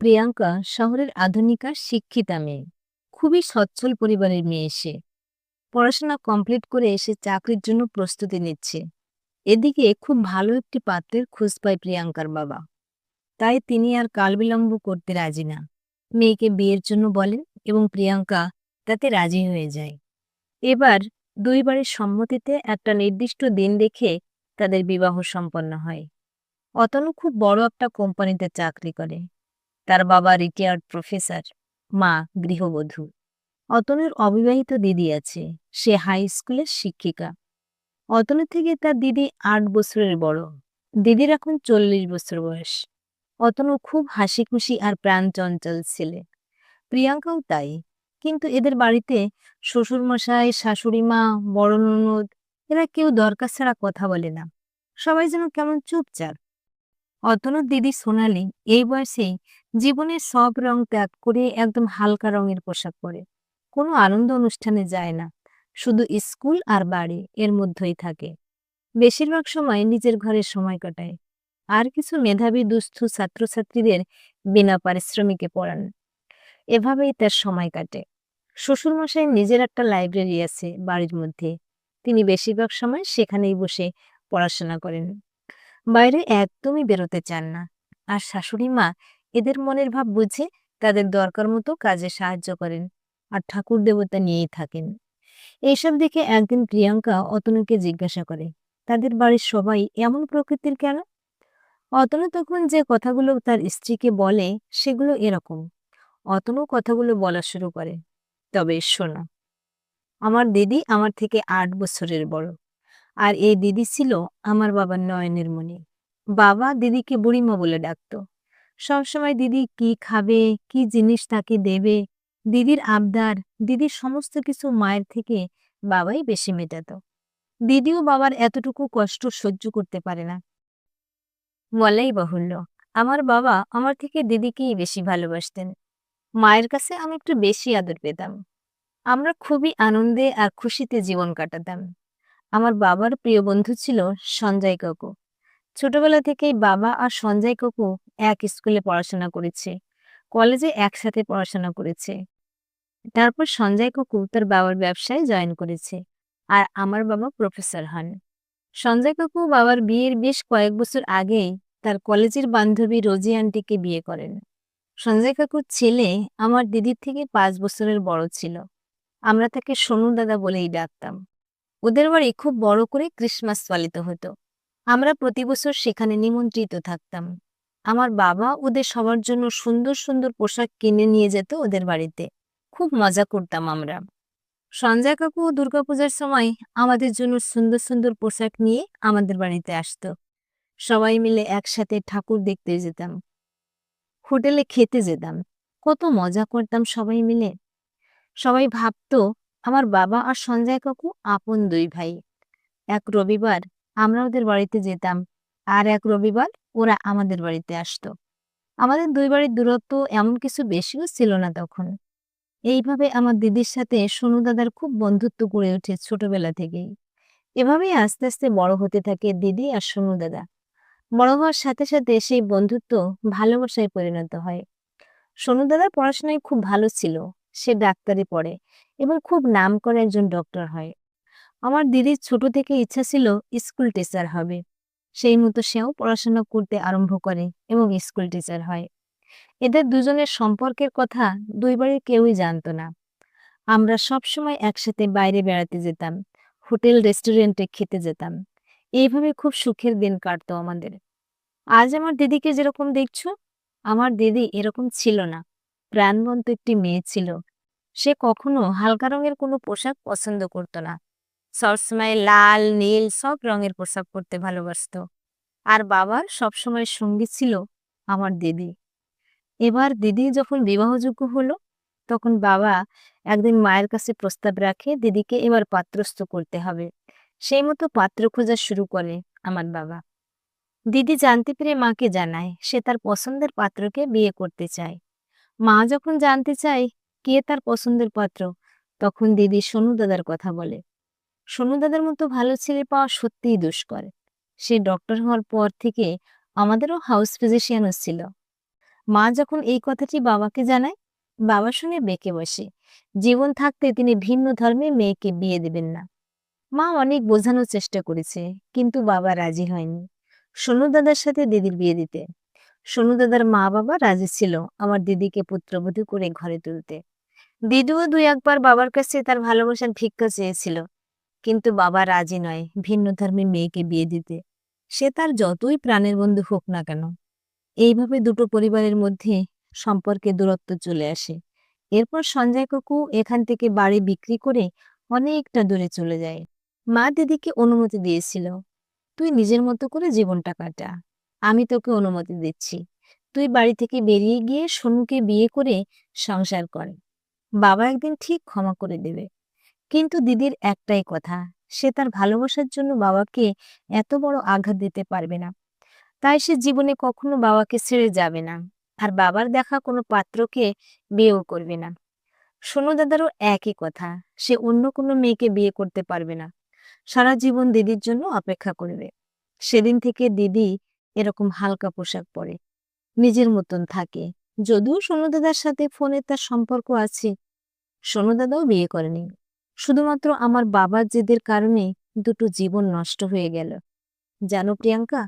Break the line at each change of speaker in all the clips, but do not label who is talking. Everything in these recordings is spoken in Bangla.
প্রিয়াঙ্কা শহরের আধুনিকা, শিক্ষিতা মেয়ে। খুবই সচ্ছল পরিবারের মেয়ে সে। পড়াশোনা কমপ্লিট করে এসে চাকরির জন্য প্রস্তুতি নিচ্ছে। এদিকে খুব ভালো একটি পাত্রের খোঁজ পায় প্রিয়াঙ্কার বাবা। তাই তিনি আর কালবিলম্ব করতে রাজি না। মেয়েকে বিয়ের জন্য বলেন এবং প্রিয়াঙ্কা তাতে রাজি হয়ে যায়। এবার দুই বাড়ির সম্মতিতে একটা নির্দিষ্ট দিন দেখে তাদের বিবাহ সম্পন্ন হয়। অতনু খুব বড় একটা কোম্পানিতে চাকরি করে। তার বাবা রিটায়ার্ড প্রফেসর, মা গৃহবধূ। অতনুর অবিবাহিত দিদি আছে, সে হাই স্কুলের শিক্ষিকা। অতনু থেকে তার দিদি আট বছরের বড়, দিদির এখন চল্লিশ বছর বয়স। অতনু খুব হাসি খুশি আর প্রাণ চঞ্চল ছেলে। প্রিয়াঙ্কাও তাই, কিন্তু এদের বাড়িতে শ্বশুরমশাই, শাশুড়ি মা, বড় ননদ, এরা কেউ দরকার ছাড়া কথা বলে না। সবাই যেন কেমন চুপচাপ। অতনুর দিদি সোনালি এই বয়সেই জীবনের সব রং ত্যাগ করে একদম হালকা রঙের পোশাক পরে। কোনো আনন্দ অনুষ্ঠানে যায় না। শুধু স্কুল আর বাড়ি এর মধ্যেই থাকে। বেশিরভাগ সময় নিজের ঘরে সময় কাটায়। আর কিছু মেধাবী দুস্থ ছাত্রছাত্রীদের বিনা পারিশ্রমিকে পড়ান। এভাবেই তার সময় কাটে। শ্বশুরমশাই নিজের একটা লাইব্রেরি আছে বাড়ির মধ্যে। তিনি বেশিরভাগ সময় সেখানেই বসে পড়াশোনা করেন। বাইরে একদমই বেরোতে চান না। আর শাশুড়ি মা এদের মনের ভাব বুঝে তাদের দরকার মতো কাজে সাহায্য করেন আর ঠাকুর দেবতা নিয়েই থাকেন। এইসব দেখে একদিন প্রিয়াঙ্কা অতনুকে জিজ্ঞাসা করে, তাদের বাড়ির সবাই এমন প্রকৃতির কেন? অতনু তখন যে কথাগুলো তার স্ত্রীকে বলে সেগুলো এরকম। অতনু কথাগুলো বলা শুরু করে, তবে শোনো, আমার দিদি আমার থেকে আট বছরের বড়। আর এই দিদি ছিল আমার বাবার নয়নের মণি। বাবা দিদিকে বুড়িমা বলে ডাকতো। সবসময় দিদি কি খাবে, কি জিনিস তাকে দেবে, দিদির আবদার, দিদির সমস্ত কিছু মায়ের থেকে বাবাই বেশি মেটাত। দিদিও বাবার এতটুকু কষ্ট সহ্য করতে পারে না। বলাই বাহুল্য, আমার বাবা আমার থেকে দিদিকেই বেশি ভালোবাসতেন। মায়ের কাছে আমি একটু বেশি আদর পেতাম। আমরা খুবই আনন্দে আর খুশিতে জীবন কাটাতাম। আমার বাবার প্রিয় বন্ধু ছিল সঞ্জয় কাকু। ছোটবেলা থেকেই বাবা আর সঞ্জয় কাকু এক স্কুলে পড়াশোনা করেছে, কলেজে একসাথে পড়াশোনা করেছে। তারপর সঞ্জয় কাকু তার বাবার ব্যবসায় জয়েন করেছে আর আমার বাবা প্রফেসর হন। সঞ্জয় কাকু বাবার বিয়ের বেশ কয়েক বছর আগেই তার কলেজের বান্ধবী রোজি আন্টিকে বিয়ে করেন। সঞ্জয় কাকুর ছেলে আমার দিদির থেকে পাঁচ বছরের বড় ছিল। আমরা তাকে সোনু দাদা বলেই ডাকতাম। ওদের বাড়ি খুব বড় করে ক্রিসমাস পালিত হতো। আমরা প্রতি বছর সেখানে নিমন্ত্রিত থাকতাম। আমার বাবা ওদের সবার জন্য সুন্দর সুন্দর পোশাক কিনে নিয়ে যেত ওদের বাড়িতে। খুব মজা করতাম আমরা। সঞ্জয় কাকু দুর্গাপূজার সময় আমাদের জন্য সুন্দর সুন্দর পোশাক নিয়ে আমাদের বাড়িতে আসতো। সবাই মিলে একসাথে ঠাকুর দেখতে যেতাম। হোটেলে খেতে যেতাম। কত মজা করতাম সবাই মিলে। সবাই ভাবতো আমার বাবা আর সঞ্জয় কাকু আপন দুই ভাই। এক রবিবার আমরা ওদের বাড়িতে যেতাম আর এক রবিবার ওরা আমাদের বাড়িতে আসতো। আমাদের দুই বাড়ির দূরত্ব এমন কিছু বেশিও ছিল না তখন। এইভাবে আমার দিদির সাথে সোনু দাদার খুব বন্ধুত্ব গড়ে ওঠে ছোটবেলা থেকেই। এভাবেই আস্তে আস্তে বড় হতে থাকে দিদি আর সোনু দাদা। বড় হওয়ার সাথে সাথে সেই বন্ধুত্ব ভালোবাসায় পরিণত হয়। সোনু দাদার পড়াশোনায় খুব ভালো ছিল, সে ডাক্তারি পড়ে। এবং খুব নাম করে একজন ডক্টর হয়। আমার দিদির ছোট থেকে ইচ্ছা ছিল স্কুল টিচার হবে। সেই মতো সেও পড়াশোনা করতে আরম্ভ করে এবং স্কুল টিচার হয়। এদের দুজনের সম্পর্কের কথা দুই বাড়ির কেউই জানতো না। আমরা সব সময় একসাথে বাইরে বেড়াতে যেতাম, হোটেল রেস্টুরেন্টে খেতে যেতাম। এইভাবে খুব সুখের দিন কাটতো আমাদের। আজ আমার দিদিকে যেরকম দেখছ, আমার দিদি এরকম ছিল না। প্রাণবন্ত একটি মেয়ে ছিল। সে কখনো হালকা রঙের কোনো পোশাক পছন্দ করতো না। সবসময় লাল, নীল সব রঙের পোশাক পরতে ভালোবাসতো। আর বাবার সবসময় সঙ্গী ছিল আমার দিদি। এবার দিদি যখন বিবাহযোগ্য হলো, তখন বাবা একদিন মায়ের কাছে প্রস্তাব রাখে দিদিকে এবার পাত্রস্থ করতে হবে। সেই মতো পাত্র খোঁজা শুরু করে আমার বাবা। দিদি জানতে পেরে মাকে জানায়, সে তার পছন্দের পাত্রকে বিয়ে করতে চায়। মা যখন জানতে চায় কে তার পছন্দের পাত্র? তখন দিদি সোনু দাদার কথা বলে। সোনু দাদার মতো ভালো ছেলে পাওয়া সত্যিই দুষ্কর। সে ডক্টর হওয়ার পর থেকে আমাদেরও হাউস ফিজিশিয়ানও ছিল। মা যখন এই কথাটি বাবাকে জানায় বাবা শুনে বেঁকে বসে। জীবন থাকতে তিনি ভিন্ন ধর্মে মেয়েকে বিয়ে দেবেন না। মা অনেক বোঝানোর চেষ্টা করেছে, কিন্তু বাবা রাজি হয়নি। সোনু দাদার সাথে দিদির বিয়ে দিতে। সোনু দাদার মা বাবা রাজি ছিল আমার দিদিকে পুত্রবধূ করে ঘরে তুলতে। দিদিও দুই একবার বাবার কাছে তার ভালোবাসার ভিক্ষা চেয়েছিল। কিন্তু বাবা রাজি নয় ভিন্ন ধর্মের মেয়েকে বিয়ে দিতে। সে তার যতই প্রাণের বন্ধু হোক না কেন, এইভাবে দুটো পরিবারের মধ্যে সম্পর্কে দূরত্ব চলে আসে। এরপর সঞ্জয় কাকু এখান থেকে বাড়ি বিক্রি করে অনেকটা দূরে চলে যায়। মা দিদিকে অনুমতি দিয়েছিল, তুই নিজের মতো করে জীবনটা কাটা। আমি তোকে অনুমতি দিচ্ছি। তুই বাড়ি থেকে বেরিয়ে গিয়ে সোনুকে বিয়ে করে সংসার কর। বাবা একদিন ঠিক ক্ষমা করে দেবে। কিন্তু দিদির একটাই কথা, সে তার ভালোবাসার জন্য বাবাকে এত বড় আঘাত দিতে পারবে না। তাই সে জীবনে কখনো বাবাকে ছেড়ে যাবে না, আর বাবার দেখা কোনো পাত্রকে বিয়েও করবে না। সোনু দাদারও একই কথা, সে অন্য কোনো মেয়েকে বিয়ে করতে পারবে না। সারা জীবন দিদির জন্য অপেক্ষা করবে। সেদিন থেকে দিদি এরকম হালকা পোশাক পরে, নিজের মতন থাকে। যদিও সোনু দাদার সাথে ফোনে তার সম্পর্ক আছে, সোনু দাদাও বিয়ে করেনি। শুধুমাত্র আমার বাবার জেদের কারণে দুটো জীবন নষ্ট হয়ে গেল। জানো প্রিয়াঙ্কা,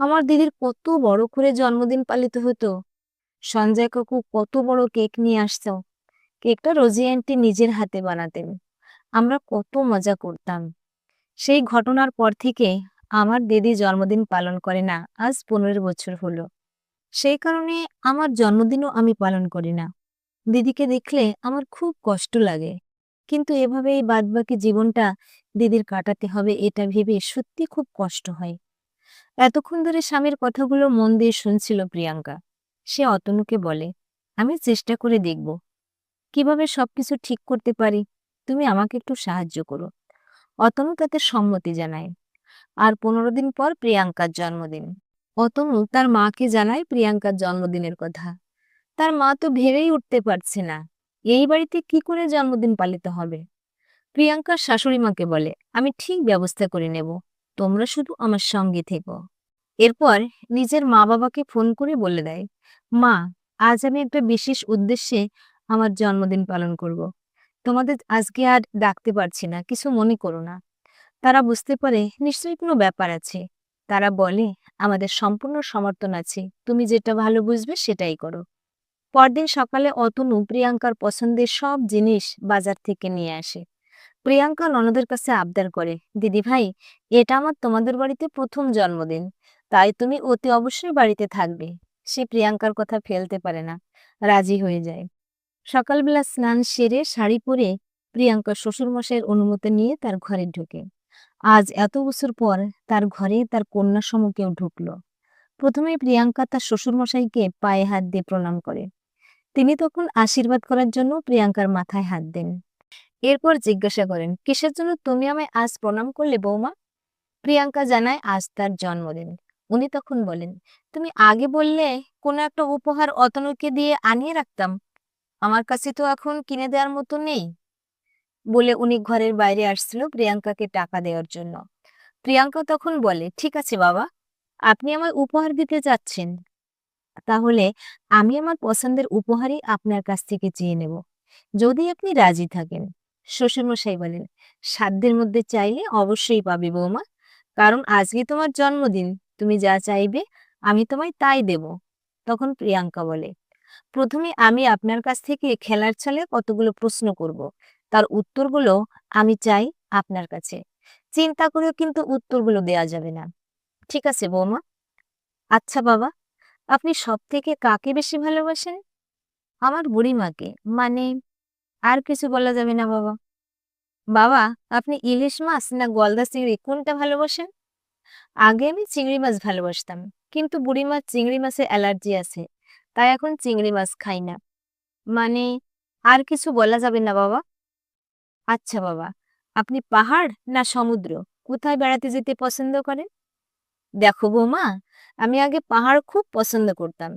আমার দিদির কত বড় করে জন্মদিন পালিত হতো। সঞ্জয় কাকু কত বড় কেক নিয়ে আসতো। কেকটা রোজি আন্টি নিজের হাতে বানাতেন। আমরা কত মজা করতাম। সেই ঘটনার পর থেকে আমার দিদি জন্মদিন পালন করে না, আজ পনেরো বছর হলো। সেই কারণে আমার জন্মদিনও আমি পালন করি না। দিদিকে দেখলে আমার খুব কষ্ট লাগে। কিন্তু এভাবেই বাদবাকি জীবনটা দিদির কাটাতে হবে এটা ভেবে সত্যি খুব কষ্ট হয়। এতক্ষণ ধরে স্বামীর কথাগুলো মন দিয়ে শুনছিল প্রিয়াঙ্কা। সে অতনুকে বলে, আমি চেষ্টা করে দেখব। কীভাবে সবকিছু ঠিক করতে পারি? তুমি আমাকে একটু সাহায্য করো। অতনু তাতে সম্মতি জানায়। আর পনেরো দিন পর প্রিয়াঙ্কার জন্মদিন। অতনু তার মাকে জানায় প্রিয়াঙ্কার জন্মদিনের কথা। তার মা তো ভেবেই উঠতে পারছে না, এই বাড়িতে কি করে জন্মদিন পালিত হবে? প্রিয়াঙ্কার শাশুড়ি মাকে বলে, আমি ঠিক ব্যবস্থা করে নেব, তোমরা শুধু আমার সঙ্গে থেকো। এরপর নিজের মা বাবাকে ফোন করে বলে দেয়, মা, আজ আমি একটা বিশেষ উদ্দেশ্যে আমার জন্মদিন পালন করব। তোমাদের আজকে আর ডাকতে পারছি না, কিছু মনে করো না। তারা বুঝতে পারে নিশ্চয়ই কোনো ব্যাপার আছে। তারা বলে, আমাদের সম্পূর্ণ সমর্থন আছে। তুমি যেটা ভালো বুঝবে সেটাই করো। পরদিন সকালে অতনু প্রিয়াঙ্কার পছন্দের সব জিনিস বাজার থেকে নিয়ে আসে। প্রিয়াঙ্কা ননদের কাছে আবদার করে, দিদি ভাই, এটা আমার তোমাদের বাড়িতে প্রথম জন্মদিন, তাই তুমি অতি অবশ্যই বাড়িতে থাকবে। সে প্রিয়াঙ্কার কথা ফেলতে পারে না, রাজি হয়ে যায়। সকালবেলা স্নান সেরে শাড়ি পরে প্রিয়াঙ্কা শ্বশুরমশাইয়ের অনুমতি নিয়ে তার ঘরে ঢোকে। আজ এত বছর পর তার ঘরে তার কন্যা সম কেউ ঢুকলো। প্রথমে প্রিয়াঙ্কা তার শ্বশুরমশাইকে পায়ে হাত দিয়ে প্রণাম করে। তিনি তখন আশীর্বাদ করার জন্য প্রিয়াঙ্কার মাথায় হাত দেন। এরপর জিজ্ঞাসা করেন, কিসের জন্য তুমি আমায় আজ প্রণাম করলে বৌমা? প্রিয়াঙ্কা জানায়, আজ তার জন্মদিন। উনি তখন বলেন, তুমি আগে বললে কোনো একটা উপহার অতনুকে দিয়ে আনিয়ে রাখতাম। আমার কাছে তো এখন কিনে দেওয়ার মতো নেই। বলে উনি ঘরের বাইরে আসছিল প্রিয়াঙ্কাকে টাকা দেওয়ার জন্য। প্রিয়াঙ্কা তখন বলে, ঠিক আছে বাবা, আপনি আমায় উপহার দিতে যাচ্ছেন। তাহলে আমি আমার পছন্দের উপহারই আপনার কাছ থেকে চেয়ে নেব। যদি আপনি রাজি থাকেন। শ্বশুরমশাই বলেন, সাধ্যের মধ্যে চাইলে অবশ্যই পাবে বৌমা, কারণ আজকে তোমার জন্মদিন, তুমি যা চাইবে আমি তোমায় তাই দেব। তখন প্রিয়াঙ্কা বলে, প্রথমে আমি আপনার কাছ থেকে খেলার ছলে কতগুলো প্রশ্ন করব। তার উত্তরগুলো আমি চাই আপনার কাছে। চিন্তা করেও কিন্তু উত্তরগুলো দেয়া যাবে না। ঠিক আছে, বৌমা? আচ্ছা বাবা, আপনি সব থেকে কাকে বেশি ভালোবাসেন? আমার বুড়িমাকে। মানে আর কিছু বলা যাবে না, বাবা। বাবা, আপনি ইলিশ মাছ না গলদা চিংড়ি কোনটা ভালোবাসেন? আগে আমি চিংড়ি মাছ ভালোবাসতাম, কিন্তু বুড়িমার চিংড়ি মাছে অ্যালার্জি আছে, তাই এখন চিংড়ি মাছ খাই না। মানে আর কিছু বলা যাবে না, বাবা? আচ্ছা বাবা, আপনি পাহাড় না সমুদ্র? কোথায় বেড়াতে যেতে পছন্দ করেন? দেখো বৌমা, আমি আগে পাহাড় খুব পছন্দ করতাম।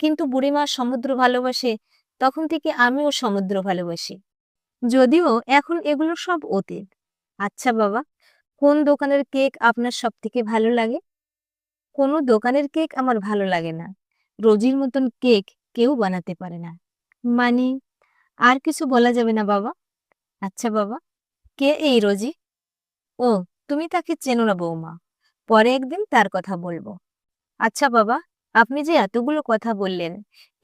কিন্তু বুড়িমা সমুদ্র ভালোবাসে, তখন থেকে আমিও সমুদ্র ভালোবাসি। যদিও এখন এগুলো সব অতীত। আচ্ছা বাবা, কোন দোকানের কেক আপনার সব থেকে ভালো লাগে? কোনো দোকানের কেক আমার ভালো লাগে না। রোজির মতন কেক কেউ বানাতে পারে না। মানে আর কিছু বলা যাবে না বাবা? আচ্ছা বাবা, কে এই রোজি? ও, তুমি তাকে চেনো না বৌমা। পরে একদিন তার কথা বলব। আচ্ছা বাবা, আপনি যে এতগুলো কথা বললেন,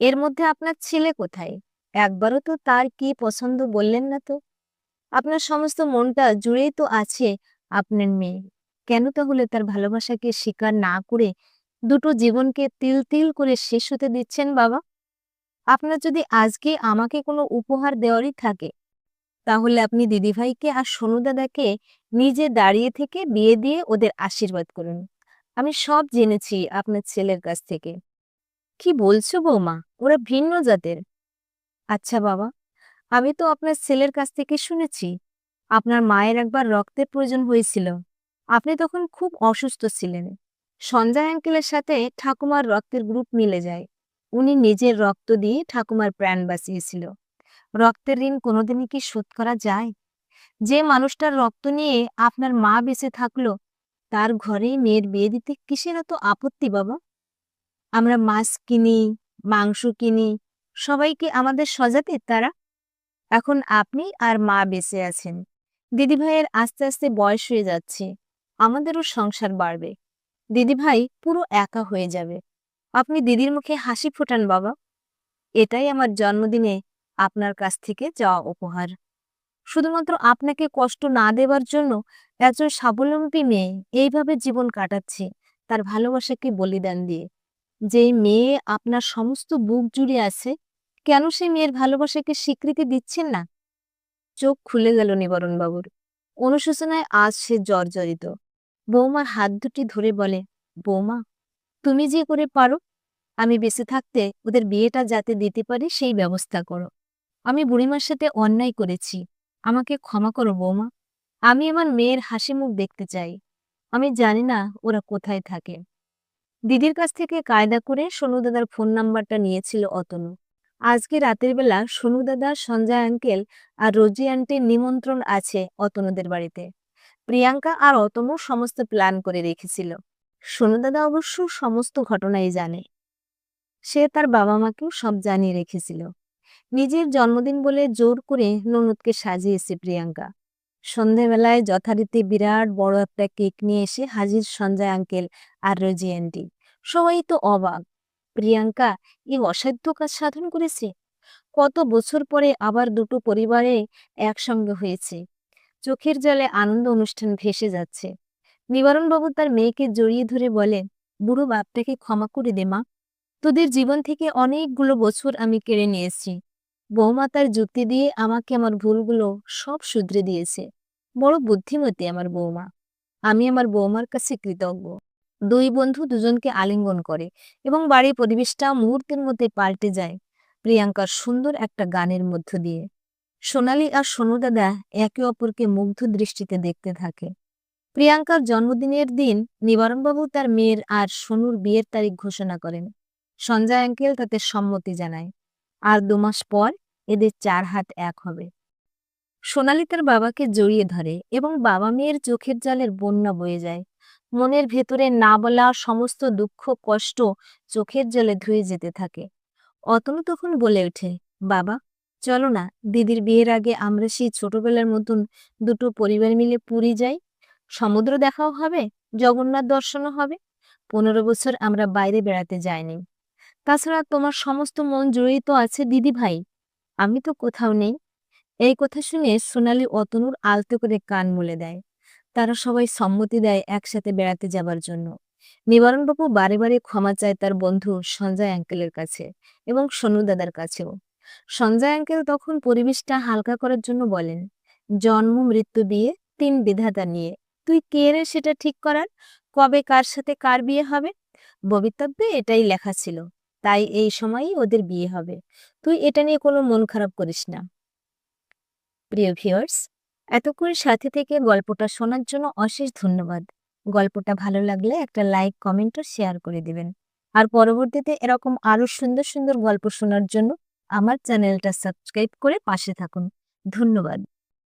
এর মধ্যে আপনার ছেলে কোথায়? একবারও তো তার কি পছন্দ বললেন না তো? আপনার সমস্ত মনটা জুড়েই তো আছে আপনার মেয়ে। কেন তাহলে তার ভালোবাসাকে স্বীকার না করে দুটো জীবনকে তিল তিল করে শেষ হতে দিচ্ছেন বাবা? আপনার যদি আজকে আমাকে কোনো উপহার দেওয়ারই থাকে তাহলে আপনি দিদিভাইকে আর সোনু দাদাকে নিজে দাঁড়িয়ে থেকে বিয়ে দিয়ে ওদের আশীর্বাদ করুন। আমি সব জেনেছি আপনার ছেলের কাছ থেকে। কি বলছো বৌমা? ওরা ভিন্ন জাতের। আচ্ছা বাবা, আমি তো আপনার ছেলের কাছ থেকে শুনেছি। আপনার মায়ের একবার রক্তের প্রয়োজন হয়েছিল। আপনি তখন খুব অসুস্থ ছিলেন। সঞ্জয় আঙ্কেলের সাথে ঠাকুমার রক্তের গ্রুপ মিলে যায়। উনি নিজের রক্ত দিয়ে ঠাকুমার প্রাণ বাঁচিয়েছিল। রক্তের ঋণ কোনোদিনই কি শোধ করা যায়? যে মানুষটার রক্ত নিয়ে আপনার মা বেঁচে থাকল, তার ঘরেই মেয়ের বিয়ে দিতে কিসের এত আপত্তি বাবা? আমরা মাছ কিনি, মাংস কিনি, সবাইকে আমাদের সজাতে তারা? এখন আপনি আর মা বেঁচে আছেন। দিদিভাইয়ের আস্তে আস্তে বয়স হয়ে যাচ্ছে, আমাদেরও সংসার বাড়বে। দিদিভাই পুরো একা হয়ে যাবে। আপনি দিদির মুখে হাসি ফোটান বাবা। এটাই আমার জন্মদিনে আপনার কাছ থেকে যাওয়া উপহার। শুধুমাত্র আপনাকে কষ্ট না দেবার জন্য একজন স্বাবলম্বী মেয়ে এইভাবে জীবন কাটাচ্ছে, তার ভালোবাসাকে বলিদান দিয়ে। যেই মেয়ে আপনার সমস্ত বুক জুড়ে আছে, কেন সে মেয়ের ভালোবাসাকে স্বীকৃতি দিচ্ছেন না? চোখ খুলে গেল নিবারণ বাবুর অনুশোচনায় আজ সে জর্জরিত। বৌমার হাত দুটি ধরে বলে, বৌমা, তুমি যে করে পারো, আমি বেঁচে থাকতে ওদের বিয়েটা যাতে দিতে পারি সেই ব্যবস্থা করো। আমি বুড়িমার সাথে অন্যায় করেছি। আমাকে ক্ষমা করো বৌমা। আমি আমার মেয়ের হাসি মুখ দেখতে চাই। আমি জানি না ওরা কোথায় থাকে। দিদির কাছ থেকে কায়দা করে সোনু দাদার ফোন নাম্বারটা নিয়েছিল অতনু। আজকে রাতের বেলা সোনু দাদা, সঞ্জয় আঙ্কেল আর রোজি আন্টির নিমন্ত্রণ আছে অতনুদের বাড়িতে। প্রিয়াঙ্কা আর অতনু সমস্ত প্ল্যান করে রেখেছিল। সোনু দাদা অবশ্য সমস্ত ঘটনাই জানে। সে তার বাবা মাকেও সব জানিয়ে রেখেছিল। নিজের জন্মদিন বলে জোর করে ননদকে সাজিয়েছে প্রিয়াঙ্কা। সন্ধেবেলায় যথারীতি বিরাট বড় একটা কেক নিয়ে এসে হাজির সঞ্জয় আঙ্কেল আর রোজি আন্টি। সবাই তো অবাক। প্রিয়াঙ্কা এই অসাধ্য কাজ সাধন করেছে? কত বছর পরে আবার দুটো পরিবারে একসঙ্গে হয়েছে। চোখের জলে আনন্দ অনুষ্ঠান ভেসে যাচ্ছে। নিবারণবাবু তার মেয়েকে জড়িয়ে ধরে বলেন, বুড়ো বাপটাকে ক্ষমা করে দে মা। তোদের জীবন থেকে অনেকগুলো বছর আমি কেড়ে নিয়েছি। বৌমা তার যুক্তি দিয়ে আমাকে আমার ভুলগুলো সব শুধরে দিয়েছে। বড় বুদ্ধিমতী আমার বৌমা। আমি আমার বৌমার কাছে কৃতজ্ঞ। দুই বন্ধু দুজনকে আলিঙ্গন করে এবং বাড়ির পরিবেশটা মুহূর্তের মধ্যে পাল্টে যায় প্রিয়াঙ্কার সুন্দর একটা গানের মধ্য দিয়ে। সোনালি আর সোনু দাদা একে অপরকে মুগ্ধ দৃষ্টিতে দেখতে থাকে। প্রিয়াঙ্কার জন্মদিনের দিন নিবারণবাবু তার মেয়ের আর সোনুর বিয়ের তারিখ ঘোষণা করেন। সঞ্জয় আঙ্কেল তাতে সম্মতি জানায়। আর দু মাস পর এদের চার হাত এক হবে। সোনালি তার বাবাকে জড়িয়ে ধরে এবং বাবা মেয়ের চোখের জলের বন্যা বয়ে যায়। মনের ভেতরে না বলা সমস্ত দুঃখ, কষ্ট চোখের জলে ধুয়ে যেতে থাকে। অতনু তখন বলে ওঠে, বাবা, চলো না, দিদির বিয়ের আগে আমরা সেই ছোটবেলার মতন দুটো পরিবার মিলে পুরী যাই। সমুদ্র দেখাও হবে, জগন্নাথ দর্শনও হবে। পনেরো বছর আমরা বাইরে বেড়াতে যাইনি। তাছাড়া তোমার সমস্ত মন জড়িত আছে দিদি ভাই। আমি তো কোথাও নেই। এই কথা শুনে সোনালি অতনুর আলতো করে কান মুলে দেয়। তারা সবাই সম্মতি দেয় একসাথে বেড়াতে যাবার জন্য। নিবারণবাবু বারে বারে ক্ষমা চায় তার বন্ধু সঞ্জয় অ্যাঙ্কেলের কাছে এবং সোনু দাদার কাছেও। সঞ্জয় অ্যাঙ্কেল তখন পরিবেশটা হালকা করার জন্য বলেন, জন্ম, মৃত্যু, বিয়ে, তিন বিধাতা নিয়ে। তুই কে রে সেটা ঠিক করার? কবে কার সাথে কার বিয়ে হবে? ববিতব্যে এটাই লেখা ছিল। তাই এই সময়ই ওদের বিয়ে হবে। তুই এটা নিয়ে কোনো মন খারাপ করিস না। প্রিয় ভিউয়ার্স, এতক্ষণ সাথে থেকে গল্পটা শোনার জন্য অশেষ ধন্যবাদ। গল্পটা ভালো লাগলে একটা লাইক, কমেন্ট ও শেয়ার করে দিবেন। আর পরবর্তীতে এরকম আরও সুন্দর সুন্দর গল্প শোনার জন্য আমার চ্যানেলটা সাবস্ক্রাইব করে পাশে থাকুন। ধন্যবাদ।